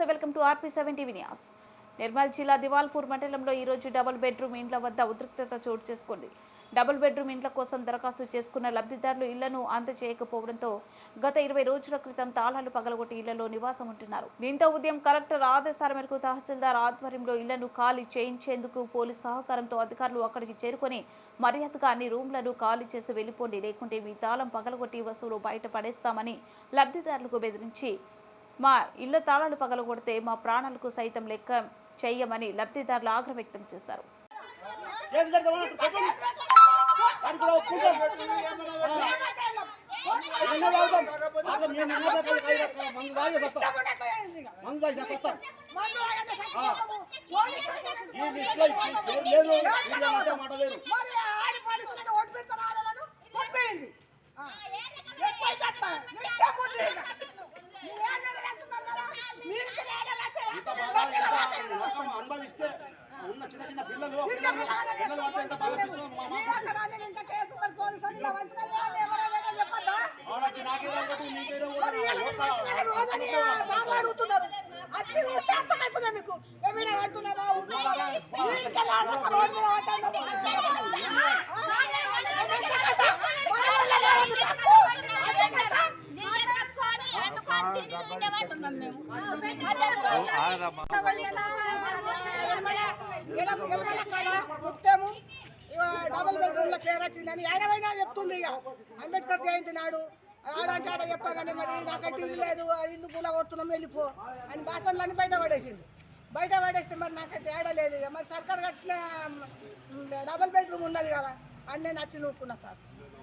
నమస్తే welcome to RP seven TV news. Nirmal జిల్లా దివాల్పూర్ మండలంలో ఈ రోజు డబుల్ బెడ్రూమ్ ఇండ్ల వద్ద ఉద్రిక్తత చోటు చేసుకుంది. డబుల్ బెడ్రూమ్ ఇండ్ల కోసం దరఖాస్తు చేసుకున్న లబ్ధిదారులు ఇళ్ళను అందజేయకపోవడంతో గత ఇరవై రోజుల క్రితం తాళాలు పగలగొట్టి ఇళ్ళలో నివాసం ఉంటున్నారు. దీంతో ఉదయం కలెక్టర్ ఆదేశాల మేరకు తహసీల్దార్ ఆధ్వర్యంలో ఇళ్ళను ఖాళీ చేయించేందుకు పోలీస్ సహకారంతో అధికారులు అక్కడికి చేరుకొని మర్యాదగా అన్ని రూమ్లను ఖాళీ చేసి వెళ్ళిపోండి లేకుంటే మీ తాళం పగలగొట్టి వస్తువులు బయట పడేస్తామని లబ్ధిదారులకు బెదిరించి మా ఇళ్ళ తాళాలు పగలగొడితే మా ప్రాణాలకు సైతం లెక్క చేయమని లబ్ధిదారులు ఆగ్రహం వ్యక్తం చేశారు. కేసు పెడతామని నరకం అనుభవిస్తే ఉన్న చిన్న చిన్న పిల్లలు పిల్లలు పిల్లలు అంటే ఎంత బాధ అనిపిస్తుందో మా మాకు. ఆడొచ్చి నాకేదో ఒకటి నీకేదో డబుల్ బెడ్రూమ్లో పేరు వచ్చిందని ఆయన చెప్తుంది ఇక అంబేద్కర్ జయంతి నాడు ఆడంటే ఆడ చెప్పగానే మరి నాకైతే ఇది లేదు ఇల్లు పూల కొడుతున్నాం వెళ్ళిపో అని బాసన్లన్నీ బయట పడేసింది బయట పడేస్తే మరి నాకైతే ఏడలేదు ఇక మరి సర్కార్ కట్టిన డబుల్ బెడ్రూమ్ ఉన్నది కదా. అని నేను వచ్చి నూక్కున్నా సార్.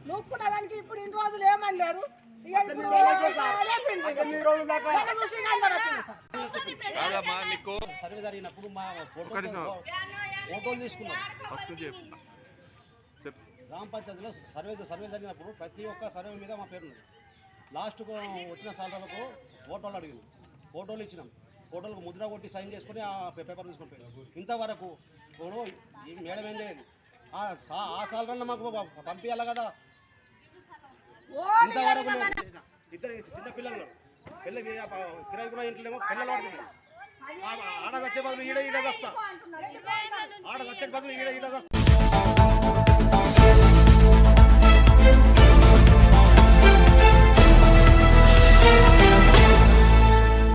నూక్కున్న దానికి ఇప్పుడు ఇన్ని రోజులు ఏమని లేరు నీకు సర్వే జరిగినప్పుడు మా ఫోటో ఫోటోలు తీసుకున్నాం. ఫస్ట్ చెప్పు. చెప్పు. గ్రామ పంచాయతీలో సర్వే సర్వే జరిగినప్పుడు ప్రతి ఒక్క సర్వే మీద మా పేరు ఉంది లాస్ట్కు వచ్చిన సార్లకు ఫోటోలు అడిగింది ఫోటోలు ఇచ్చినాం. ఫోటోలకు ముద్ర కొట్టి సైన్ చేసుకొని ఆ పేపర్ తీసుకొని ఇంతవరకు ఇప్పుడు ఈ మేడం ఏం చేయదు ఆ సా- ఆ సాలరన్నా మాకు పంపించాలి కదా. ఇంతవరకు. ఇద్దరు చిన్న పిల్లలు. పిల్ల కిరాయి కూడా ఇంట్లో పిల్లలు ఆడుతున్నారు ఆడ వచ్చే బదులు ఈడ ఈడ వస్తా. ఆడ వచ్చే బదులు ఈడ ఈడ వస్తా.